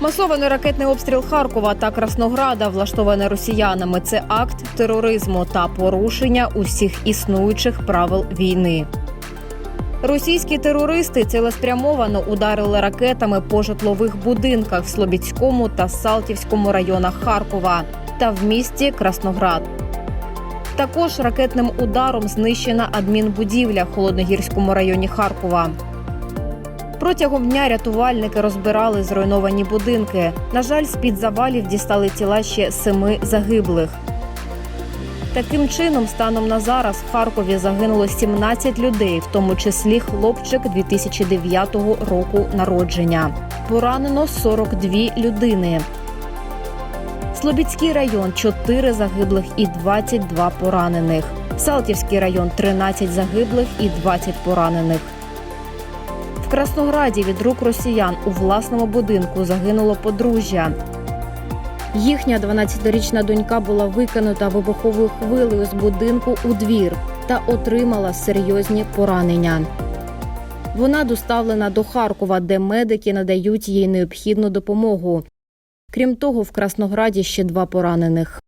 Масований ракетний обстріл Харкова та Краснограда, влаштований росіянами, це акт тероризму та порушення усіх існуючих правил війни. Російські терористи цілеспрямовано ударили ракетами по житлових будинках в Слобідському та Салтівському районах Харкова та в місті Красноград. Також ракетним ударом знищена адмінбудівля в Холодногірському районі Харкова. Протягом дня рятувальники розбирали зруйновані будинки. На жаль, з-під завалів дістали тіла ще семи загиблих. Таким чином, станом на зараз в Харкові загинуло 17 людей, в тому числі хлопчик 2009 року народження. Поранено 42 людини. Слобідський район 4 загиблих і 22 поранених. Салтівський район 13 загиблих і 20 поранених. В Краснограді від рук росіян у власному будинку загинуло подружжя. Їхня 12-річна донька була викинута вибуховою хвилею з будинку у двір та отримала серйозні поранення. Вона доставлена до Харкова, де медики надають їй необхідну допомогу. Крім того, в Краснограді ще два поранених.